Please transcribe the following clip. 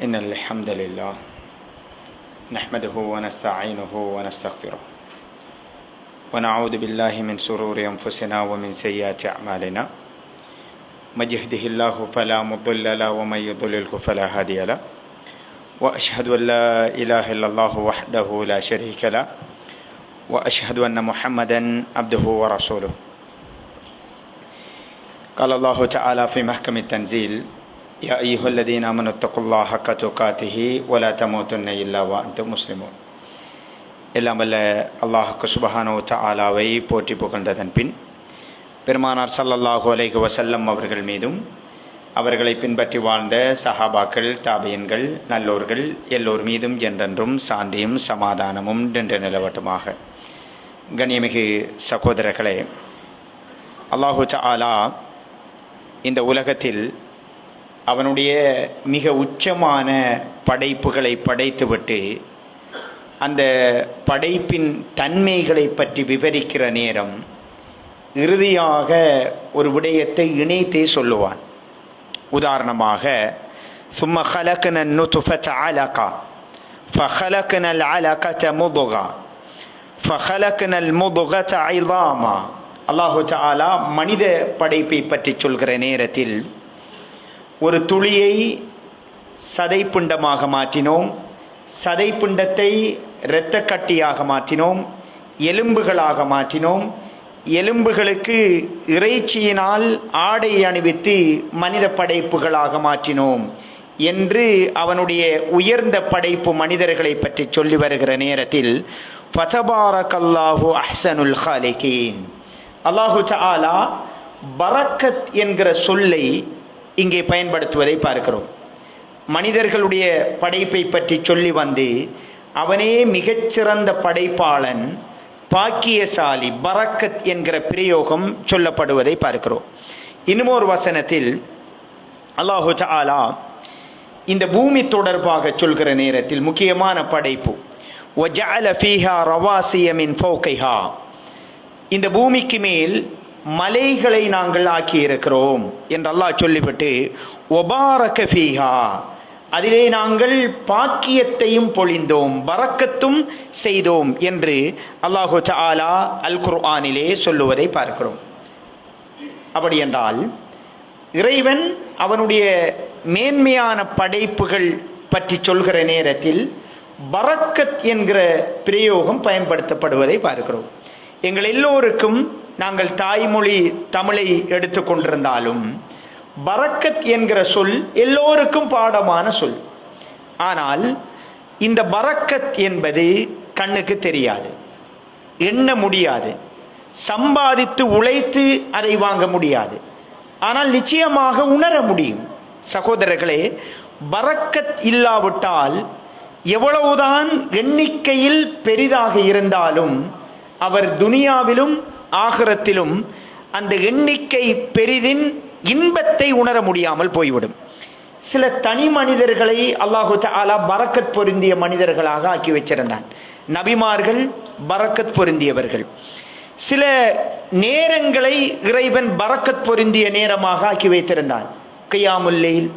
إن الحمد لله نحمده ونستعينه ونستغفره ونعوذ بالله من شرور أنفسنا ومن سيئات أعمالنا. من يهده الله فلا مضل له ومن يضلله فلا هادي له. وأشهد أن لا إله إلا الله وحده لا شريك له. وأشهد أن محمدا عبده ورسوله. قال الله تعالى في محكم التنزيل يا أيها الذين آمنوا اتقوا الله حق تقاته ولا تموتن إلا وأنتم مسلمون எல்லாம் வல்ல அல்லாஹுக்கு சுபஹானோ தாலாவை போற்றி புகழ்ந்ததன் பின் பெருமானார் சல்லல்லாஹு அலைஹி வசல்லம் அவர்கள் மீதும் அவர்களை பின்பற்றி வாழ்ந்த சஹாபாக்கள் தாபியன்கள் நல்லோர்கள் எல்லோர் மீதும் என்றென்றும் சாந்தியும் சமாதானமும் நின்று நிலவட்டுமாக கண்ணியமிகு சகோதரர்களே அல்லாஹு தாலா இந்த உலகத்தில் அவனுடைய மிக உச்சமான படைப்புகளை படைத்துவிட்டு அந்த படைப்பின் தன்மைகளை பற்றி விவரிக்கிற நேரம் இறுதியாக ஒரு விடயத்தை இணைத்தே சொல்லுவான் உதாரணமாக ثم خلقنا النطفة علقة فخلقنا العلقة مضغة فخلقنا المضغة عظاما அல்லாஹு தாலா மனித படைப்பை பற்றி சொல்கிற நேரத்தில் ஒரு துளியை சதைப்புண்டமாக மாற்றினோம். சதைப்புண்டத்தை இரத்த கட்டியாக மாற்றினோம். எலும்புகளாக மாற்றினோம். எலும்புகளுக்கு இறைச்சியினால் ஆடை அணிவித்து மனித படைப்புகளாக மாற்றினோம் என்று அவனுடைய உயர்ந்த படைப்பு மனிதர்களை பற்றி சொல்லி வருகிற நேரத்தில் ஃபதபாரகல்லாஹு அஹ்சனுல் ஹாலிகீன் அல்லாஹு சாலா பரக்கத் என்கிற சொல்லை இங்கே பயன்படுத்துவதை பார்க்கிறோம். மனிதர்களுடைய படைப்பை பற்றி சொல்லி வந்து அவனே மிகச்சிறந்த படைப்பாளன் பாக்கியசாலி பரக்கத் என்கிற பிரயோகம் சொல்லப்படுவதை பார்க்கிறோம். இன்னுமோர் வசனத்தில் அல்லாஹு ஆலா இந்த பூமி தொடர்பாக சொல்கிற நேரத்தில் முக்கியமான படைப்பு ஒஜால ஃபீஹா ரவாசியமின் ஃபோக்கைஹா இந்த பூமிக்கு மேல் மலைகளை நாங்கள் ஆக்கியிருக்கிறோம் என்று அல்லாஹ் சொல்லிவிட்டு ஒபாரக ஃபீஹா. அதிலே நாங்கள் பாக்கியத்தையும் பொழிந்தோம் பறக்கத்தும் செய்தோம் என்று அல்லாஹு ஆலா அல் குர்ஆனிலே சொல்லுவதை பார்க்கிறோம். அப்படி என்றால் இறைவன் அவனுடைய மேன்மையான படைப்புகள் பற்றி சொல்கிற நேரத்தில் பரக்கத் என்கிற பிரயோகம் பயன்படுத்தப்படுவதை பார்க்கிறோம். எங்கள் எல்லோருக்கும் நாங்கள் தாய்மொழி தமிழை எடுத்துக்கொண்டிருந்தாலும் பரக்கத் என்கிற சொல் எல்லோருக்கும் பாடமான சொல். ஆனால் இந்த பரக்கத் என்பது கண்ணுக்கு தெரியாது எண்ண முடியாது சம்பாதித்து உழைத்து அதை வாங்க முடியாது. ஆனால் நிச்சயமாக உணர முடியும். சகோதரர்களே பரக்கத் இல்லாவிட்டால் எவ்வளவுதான் எண்ணிக்கையில் பெரிதாக இருந்தாலும் அவர் துனியாவிலும் ஆகரத்திலும் அந்த எண்ணிக்கை பெரிதின் இன்பத்தை உணர முடியாமல் போய்விடும். சில தனி மனிதர்களை அல்லாஹு தாலா பரக்கத் பொருந்திய மனிதர்களாக ஆக்கி வச்சிருந்தான். நபிமார்கள் பரக்கத் பொருந்தியவர்கள். சில நேரங்களை இறைவன் பரக்கத் பொருந்திய நேரமாக ஆக்கி வைத்திருந்தான். கையாமுல்லையில்